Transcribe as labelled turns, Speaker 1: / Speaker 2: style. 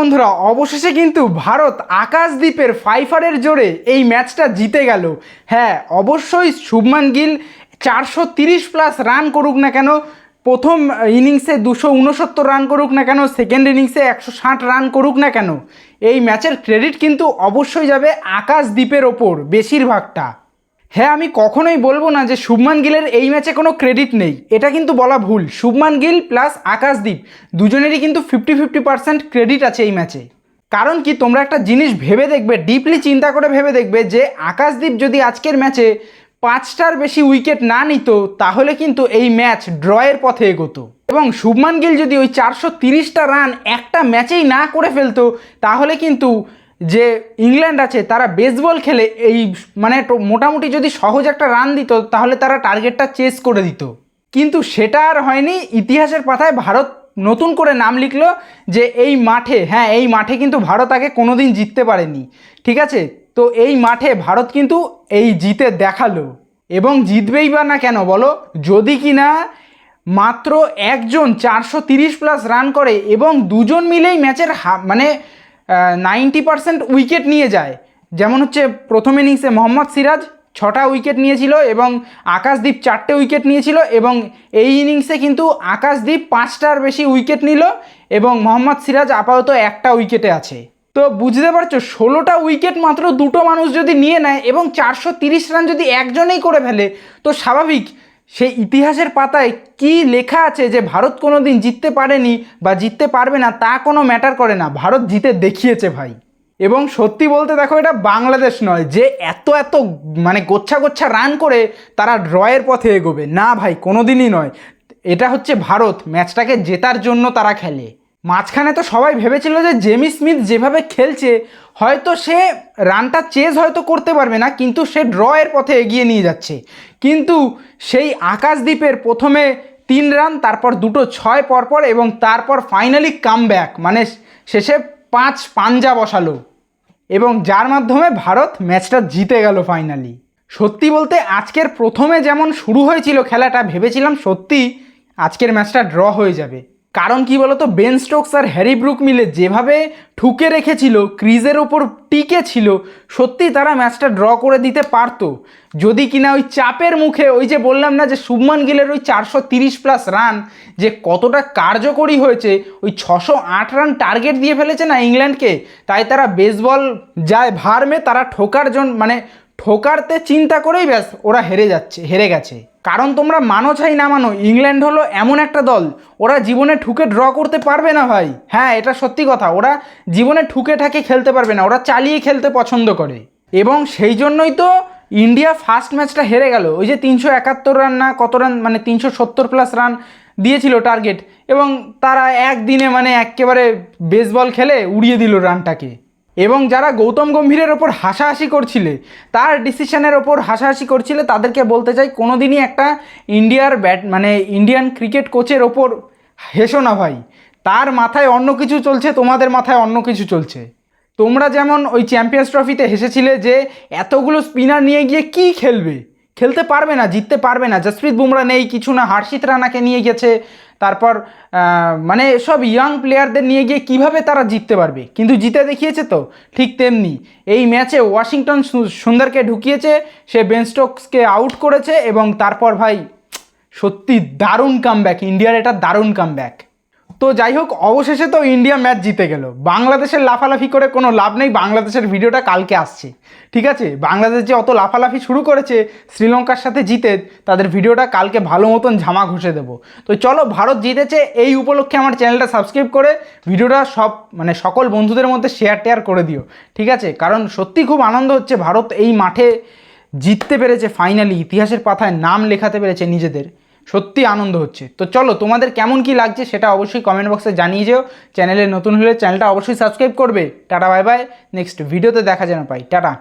Speaker 1: বন্ধুরা, অবশেষে কিন্তু ভারত আকাশদ্বীপের ফাইফারের জোরে এই ম্যাচটা জিতে গেল। হ্যাঁ অবশ্যই শুভমান গিল চারশো প্লাস রান করুক না কেন, প্রথম ইনিংসে দুশো রান করুক না কেন, সেকেন্ড ইনিংসে একশো ষাট রান করুক না কেন, এই ম্যাচের ক্রেডিট কিন্তু অবশ্যই যাবে আকাশদ্বীপের ওপর বেশিরভাগটা। হ্যাঁ আমি কখনোই বলব না যে শুভমান গিলের এই ম্যাচে কোনো ক্রেডিট নেই। এটা কিন্তু বলা ভুল। শুভমান গিল প্লাস আকাশদীপ দুজনেরই কিন্তু ফিফটি ফিফটি পার্সেন্ট ক্রেডিট আছে এই ম্যাচে। কারণ কি, তোমরা একটা জিনিস ভেবে দেখবে ডিপলি চিন্তা করে ভেবে দেখবে যে আকাশদীপ যদি আজকের ম্যাচে পাঁচটার বেশি উইকেট না নিত, তাহলে কিন্তু এই ম্যাচ ড্রয়ের পথে এগোতো। এবং শুভমান গিল যদি ওই চারশো তিরিশটা রান একটা ম্যাচেই না করে ফেলতো, তাহলে কিন্তু যে ইংল্যান্ড আছে, তারা বেসবল খেলে এই মানে মোটামুটি যদি সহজ একটা রান দিত, তাহলে তারা টার্গেটটা চেস করে দিত। কিন্তু সেটা আর হয়নি। ইতিহাসের পাতায় ভারত নতুন করে নাম লিখলো যে এই মাঠে হ্যাঁ এই মাঠে কিন্তু ভারত আগে কোনো দিন জিততে পারেনি। ঠিক আছে? তো এই মাঠে ভারত কিন্তু এই জিতে দেখাল। এবং জিতবেই বা না কেন বলো? যদি কি না মাত্র একজন চারশো তিরিশ প্লাস রান করে এবং দুজন মিলেই ম্যাচের মানে নাইনটি পার্সেন্ট উইকেট নিয়ে যায়। যেমন হচ্ছে প্রথম ইনিংসে মোহাম্মদ সিরাজ ছটা উইকেট নিয়েছিল এবং আকাশদীপ চারটে উইকেট নিয়েছিল এবং এই ইনিংসে কিন্তু আকাশদীপ পাঁচটার বেশি উইকেট নিল এবং মোহাম্মদ সিরাজ আপাতত একটা উইকেটে আছে। তো বুঝতে পারছ, ষোলোটা উইকেট মাত্র দুটো মানুষ যদি নিয়ে নেয় এবং চারশো রান যদি একজনেই করে ফেলে, তো স্বাভাবিক সেই ইতিহাসের পাতায় কি লেখা আছে যে ভারত কোনো দিন জিততে পারেনি বা জিততে পারবে না তা কোনো ম্যাটার করে না। ভারত জিতে দেখিয়েছে ভাই। এবং সত্যি বলতে দেখো এটা বাংলাদেশ নয় যে এত এত মানে গোচ্ছা গোচ্ছা রান করে তারা ড্রয়ের পথে এগোবে। না ভাই কোনো দিনই নয়। এটা হচ্ছে ভারত, ম্যাচটাকে জেতার জন্য তারা খেলে। মাঝখানে তো সবাই ভেবেছিল যে জেমি স্মিথ যেভাবে খেলছে, হয়তো সে রানটা চেজ হয়তো করতে পারবে না, কিন্তু সে ড্রয়ের পথে এগিয়ে নিয়ে যাচ্ছে। কিন্তু সেই আকাশদ্বীপের প্রথমে তিন রান, তারপর দুটো ছয় পরপর এবং তারপর ফাইনালি কাম ব্যাক মানে শেষে পাঁচ পাঞ্জা বসালো। এবং যার মাধ্যমে ভারত ম্যাচটা জিতে গেল ফাইনালি সত্যি বলতে আজকের প্রথমে যেমন শুরু হয়েছিল খেলাটা, ভেবেছিলাম সত্যি আজকের ম্যাচটা ড্র হয়ে যাবে। কারণ কি বলতো বেন স্টোকস আর হ্যারি ব্রুক মিলে যেভাবে ঠুকে রেখেছিল, ক্রিজের ওপর টিকে ছিল, সত্যি তারা ম্যাচটা ড্র করে দিতে পারতো। যদি কিনা ওই চাপের মুখে, ওই যে বললাম না যে শুভমান গিলের ওই চারশো তিরিশ প্লাস রান যে কতটা কার্যকরী হয়েছে, ওই ছশো আট রান টার্গেট দিয়ে ফেলেছে না ইংল্যান্ডকে, তাই তারা বেসবল যায় ভারমে তারা ঠোকার জন্য মানে ঠোকারতে চিন্তা করেই ব্যাস ওরা হেরে যাচ্ছে, হেরে গেছে। কারণ তোমরা মানো চাই না মানো, ইংল্যান্ড হলো এমন একটা দল, ওরা জীবনে ঠুকে ড্র করতে পারবে না ভাই। হ্যাঁ এটা সত্যি কথা, ওরা জীবনে ঠুকে ঠাকে খেলতে পারবে না, ওরা চালিয়ে খেলতে পছন্দ করে। এবং সেই জন্যই তো ইন্ডিয়া ফার্স্ট ম্যাচটা হেরে গেল। ওই যে তিনশো একাত্তর রান না, কত রান মানে তিনশো সত্তর প্লাস রান দিয়েছিল টার্গেট এবং তারা একদিনে মানে একেবারে বেসবল খেলে উড়িয়ে দিল রানটাকে এবং যারা গৌতম গম্ভীরের ওপর হাসাহাসি করছিলে, তার ডিসিশনের ওপর হাসাহাসি করছিলে, তাদেরকে বলতে চাই কোনো দিনই একটা ইন্ডিয়ার ব্যাট মানে ইন্ডিয়ান ক্রিকেট কোচের ওপর হেসো না ভাই। তার মাথায় অন্য কিছু চলছে, তোমাদের মাথায় অন্য কিছু চলছে। তোমরা যেমন ওই চ্যাম্পিয়ন্স ট্রফিতে হেসেছিলে যে, এতগুলো স্পিনার নিয়ে গিয়ে কি খেলবে? খেলতে পারবে না, জিততে পারবে না। জসপ্রীত বুমরা নেই, কিছু না। হর্ষিত রানাকে নিয়ে গেছে। তারপর মানে সব ইয়াং প্লেয়ারদের নিয়ে গিয়ে কীভাবে তারা জিততে পারবে? কিন্তু জিতে দেখিয়েছে তো, ঠিক তেমনি। এই ম্যাচে ওয়াশিংটন সুন্দরকে ঢুকিয়েছে, সে বেন স্টোকসকে আউট করেছে এবং তারপর ভাই, সত্যি দারুণ কামব্যাক ইন্ডিয়ার এটা দারুণ কামব্যাক তো যাই হোক, অবশেষে তো ইন্ডিয়া ম্যাচ জিতে গেল। বাংলাদেশের লাফালাফি করে কোনো লাভ নেই, বাংলাদেশের ভিডিওটা কালকে আসছে। ঠিক আছে? বাংলাদেশ যে অত লাফালাফি শুরু করেছে, শ্রীলঙ্কার সাথে জিতে তাদের ভিডিওটা কালকে ভালো মতন ঝামা ঘষে দেবো। তো চলো, ভারত জিতেছে, এই উপলক্ষে আমার চ্যানেলটা সাবস্ক্রাইব করে ভিডিওটা সব মানে সকল বন্ধুদের মধ্যে শেয়ার টেয়ার করে দিও। ঠিক আছে? কারণ সত্যি খুব আনন্দ হচ্ছে, ভারত এই মাঠে জিততে পেরেছে ফাইনালি ইতিহাসের পাথায় নাম লেখাতে পেরেছে নিজেদের। সত্যি আনন্দ হচ্ছে। তো চলো, তোমাদের কেমন কি লাগছে সেটা অবশ্যই কমেন্ট বক্সে জানিয়ে যেও। চ্যানেলে নতুন হলে চ্যানেলটা অবশ্যই সাবস্ক্রাইব করবে। টাটা বাই বাই নেক্সট ভিডিওতে দেখা যেন পাই। টাটা।